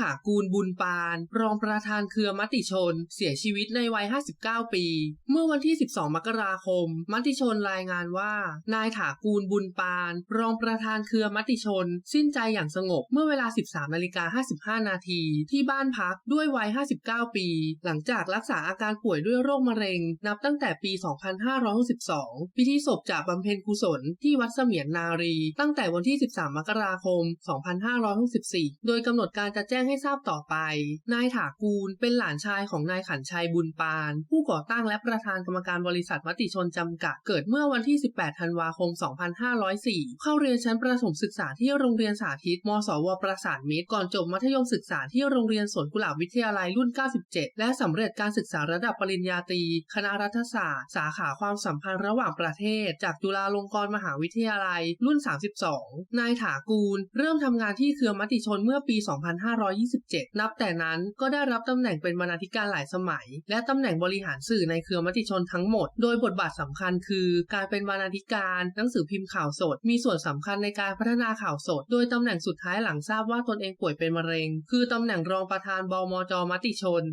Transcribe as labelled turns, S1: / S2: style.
S1: ถากูลบุญปาน รองประธานเครือมติชน เสียชีวิตในวัย 59 ปี เมื่อวันที่ 12 มกราคม มติชนรายงานว่า นายถากูลบุญปาน รองประธานเครือมติชน สิ้นใจอย่างสงบเมื่อเวลา 13นาฬิกา55 นาทีที่บ้านพักด้วยวัย 59 ปี หลังจากรักษาอาการป่วยด้วยโรคมะเร็ง นับตั้งแต่ปี 2562 พิธีศพจากบำเพ็ญกุศลที่วัดเสมียนนารี ตั้งแต่วันที่ 13 มกราคม 2564 โดยกำหนดการจะแจ้งให้ทราบต่อไป นายถากูลเป็นหลานชายของนายขันชัยบุญปาน ผู้ก่อตั้งและประธานกรรมการบริษัทมติชนจำกัด เกิดเมื่อวันที่ 18 ธันวาคม 2504 เข้าเรียนชั้นประถมศึกษาที่โรงเรียนสาธิต มสว ประสานมิตร ก่อนจบมัธยมศึกษาที่โรงเรียนสวนกุหลาบวิทยาลัยรุ่น 97 และสำเร็จการศึกษาระดับปริญญาตรี คณะรัฐศาสตร์ สาขาความสัมพันธ์ระหว่างประเทศ จากจุฬาลงกรณ์มหาวิทยาลัยรุ่น 32 นายถากูล เริ่มทำงานที่เครือมติชนเมื่อปี 250 2527 นับแต่นั้นก็ได้รับตำแหน่งเป็นบรรณาธิการหลายสมัย และตำแหน่งบริหารสื่อในเครือมติชนทั้งหมด โดยบทบาทสำคัญคือการเป็นบรรณาธิการหนังสือพิมพ์ข่าวสด มีส่วนสำคัญในการพัฒนาข่าวสด โดยตำแหน่งสุดท้ายหลังทราบว่าตนเองป่วยเป็นมะเร็ง คือตำแหน่งรองประธานบมจมติชน